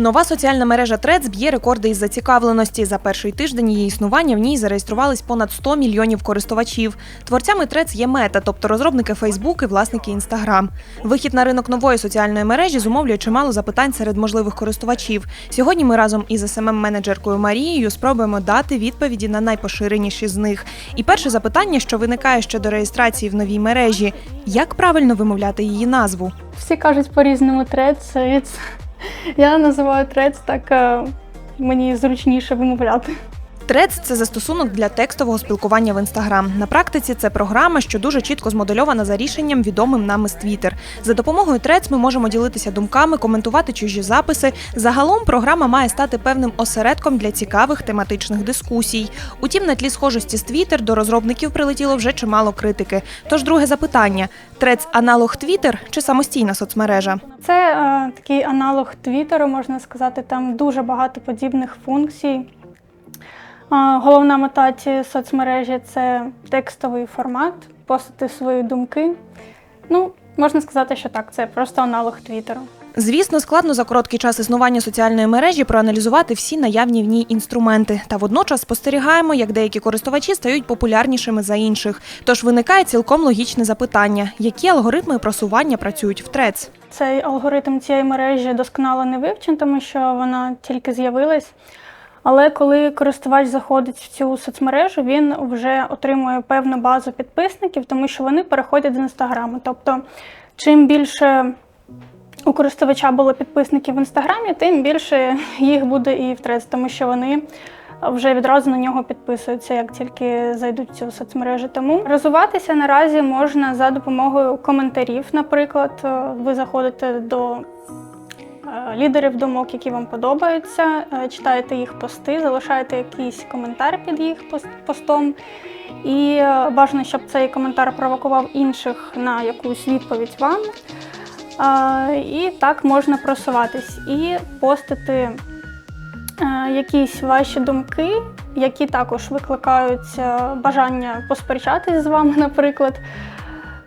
Нова соціальна мережа Трец б'є рекорди із зацікавленості. За перший тиждень її існування в ній зареєструвались понад 100 мільйонів користувачів. Творцями Трец є мета, тобто розробники Фейсбук і власники Інстаграм. Вихід на ринок нової соціальної мережі зумовлює чимало запитань серед можливих користувачів. Сьогодні ми разом із СММ-менеджеркою Марією спробуємо дати відповіді на найпоширеніші з них. І перше запитання, що виникає ще до реєстрації в новій мережі: як правильно вимовляти її назву? Всі кажуть по-різному трец. It's... Я називаю трец так е, мені зручніше вимовляти. Трец це застосунок для текстового спілкування в інстаграм. На практиці це програма, що дуже чітко змодельована за рішенням відомим нами з Twitter. За допомогою Трец ми можемо ділитися думками, коментувати чужі записи. Загалом програма має стати певним осередком для цікавих тематичних дискусій. Утім, на тлі схожості з Twitter до розробників прилетіло вже чимало критики. Тож, друге запитання: Трец аналог Twitter чи самостійна соцмережа? Це е, такий аналог Твіттеру, можна сказати. Там дуже багато подібних функцій. Головна мета цієї соцмережі це текстовий формат, постати свої думки. Ну, можна сказати, що так, це просто аналог Твіттеру. Звісно, складно за короткий час існування соціальної мережі проаналізувати всі наявні в ній інструменти. Та водночас спостерігаємо, як деякі користувачі стають популярнішими за інших. Тож виникає цілком логічне запитання: які алгоритми просування працюють в трец? Цей алгоритм цієї мережі досконало не вивчений, тому що вона тільки з'явилась. Але коли користувач заходить в цю соцмережу, він вже отримує певну базу підписників, тому що вони переходять з інстаграму. Тобто, чим більше у користувача було підписників в інстаграмі, тим більше їх буде і в трец, тому що вони вже відразу на нього підписуються, як тільки зайдуть в цю соцмережу. Тому розвиватися наразі можна за допомогою коментарів. Наприклад, ви заходите до лідерів думок, які вам подобаються, е, читаєте їх пости, залишаєте якийсь коментар під їх постом. І е, бажано, щоб цей коментар провокував інших на якусь відповідь вам. І так можна просуватись і постити е, якісь ваші думки, які також викликають е, бажання посперечатись з вами, наприклад,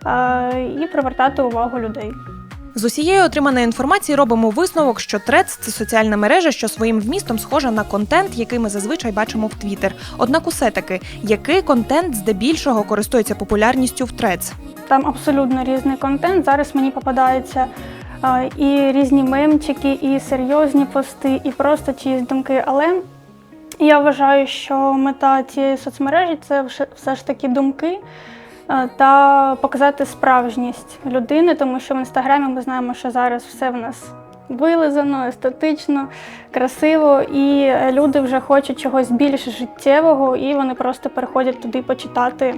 е, і привертати увагу людей. З усієї отриманої інформації робимо висновок, що Трец це соціальна мережа, що своїм вмістом схожа на контент, який ми зазвичай бачимо в Твіттер. Однак усе таки, який контент здебільшого користується популярністю в Трец? Там абсолютно різний контент. Зараз мені попадаються е, і різні мемчики, і серйозні пости, і просто чиїсь думки. Але я вважаю, що мета цієї соцмережі це все ж таки думки та показати справжність людини, тому що в інстаграмі ми знаємо, що зараз все в нас. Вилизано, естетично, красиво, і е, люди вже хочуть чогось більш життєвого, і вони просто переходять туди почитати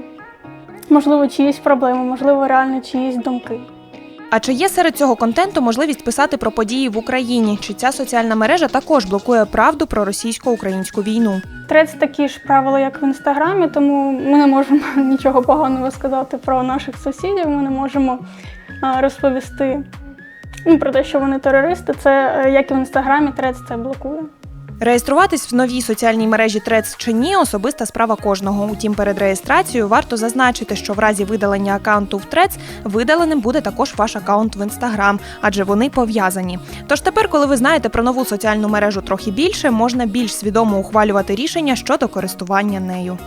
можливо, чиїсь проблеми, можливо, реально чиїсь думки. А чи є серед цього контенту можливість писати про події в Україні? Чи ця соціальна мережа також блокує правду про російсько-українську війну? Трец такі ж правила, як в інстаграмі, тому ми не можемо нічого поганого сказати про наших сусідів. Ми не можемо розповісти ну, про те, що вони терористи. Це е, як і в інстаграмі, трец це блокує. Реєструватись в новій соціальній мережі Трец чи ні особиста справа кожного. Утім, перед реєстрацією варто зазначити, що в разі видалення аккаунту в Трец видаленим буде також ваш аккаунт в інстаграм, адже вони пов'язані. Тож тепер, коли ви знаєте про нову соціальну мережу трохи більше, можна більш свідомо ухвалювати рішення щодо користування нею.